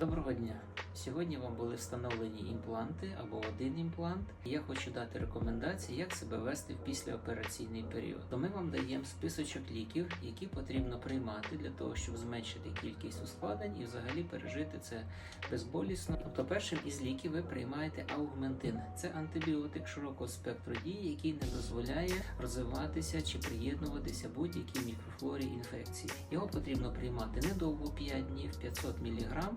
Доброго дня! Сьогодні вам були встановлені імпланти або один імплант. Я хочу дати рекомендації, як себе вести в післяопераційний період. То ми вам даємо списочок ліків, які потрібно приймати для того, щоб зменшити кількість ускладнень і взагалі пережити це безболісно. Тобто, першим із ліків ви приймаєте аугментин. Це антибіотик широкого спектру дії, який не дозволяє розвиватися чи приєднуватися будь-якій мікрофлорі інфекції. Його потрібно приймати недовго 5 днів, 500 мг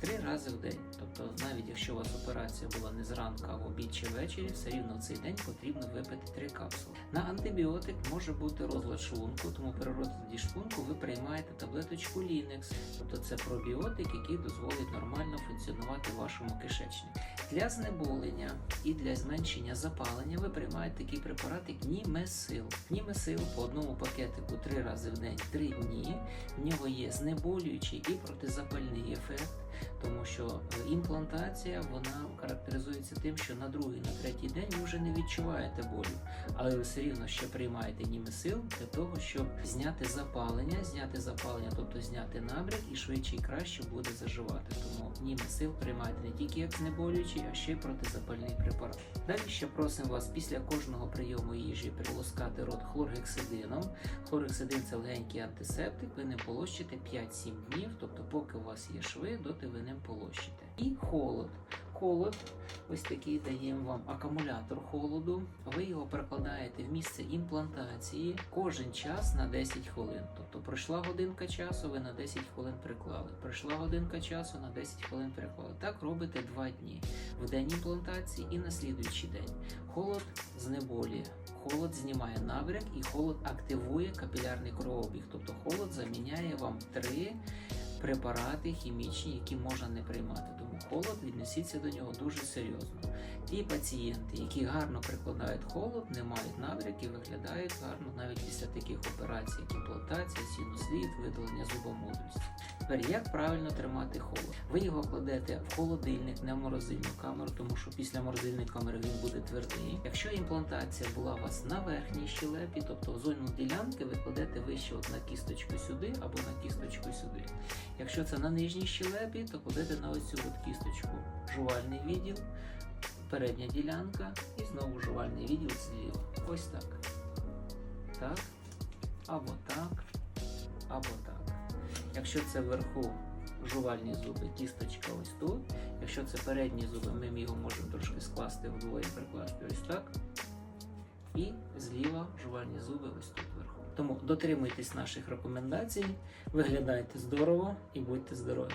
три рази в день. Тобто, навіть якщо у вас операція була не зранку, а в обід чи ввечері, все рівно в цей день потрібно випити три капсули. На антибіотик може бути розлад шлунку, тому при розладі шлунку ви приймаєте таблеточку Linux, тобто це пробіотик, який дозволить нормально функціонувати вашому кишечнику. Для знеболення і для зменшення запалення ви приймаєте такий препарат, як Німесил. Німесил по одному пакетику три рази в день, три дні. В нього є знеболюючий і протизапальний ефект, тому що імплантація вона характеризується тим, що на другий, на третій день ви вже не відчуваєте болю, але ви все рівно ще приймаєте німесил для того, щоб зняти запалення, зняти запалення, тобто зняти набряк і швидше і краще буде заживати. Тому німесил приймайте не тільки як знеболюючий, а ще й протизапальний препарат. Далі ще просимо вас після кожного прийому їжі прилускати рот хлоргексидином. Хлоргексидин це легенький антисептик, ви ним полощите 5-7 днів, тобто поки у вас є шви, доти ви ним полощите. І холод. Холод, ось такий даємо вам акумулятор холоду. Ви його перекладаєте в місце імплантації кожен час на 10 хвилин. Тобто пройшла годинка часу, ви на 10 хвилин приклали. Пройшла годинка часу, на 10 хвилин приклали. Так робите 2 дні в день імплантації і на слідуючий день. Холод знеболює. Холод знімає набряк і холод активує капілярний кровообіг. Тобто холод заміняє вам три препарати хімічні, які можна не приймати. Тому холод віднесіться до нього дуже серйозно. Ті пацієнти, які гарно прикладають холод, не мають набряків, виглядають гарно навіть після таких операцій, як імплантація, синусліт, видалення зубомодульства. Тепер як правильно тримати холод? Ви його кладете в холодильник, не в морозильну камеру, тому що після морозильної камери він буде твердий. Якщо імплантація була у вас на верхній щелепі, тобто в зону ділянки, ви кладете вище от на кісточку сюди або на кісточку. Якщо це на нижній щелепі, то кладете на ось цю от кісточку жувальний відділ, передня ділянка і знову жувальний відділ зліва. Ось так. Так. Або так. Або так. Якщо це вверху жувальні зуби, кісточка ось тут. Якщо це передні зуби, ми його можемо трошки скласти вдвоє, прикласти ось так. І зліва жувальні зуби ось тут. Тому дотримуйтесь наших рекомендацій, виглядайте здорово і будьте здорові!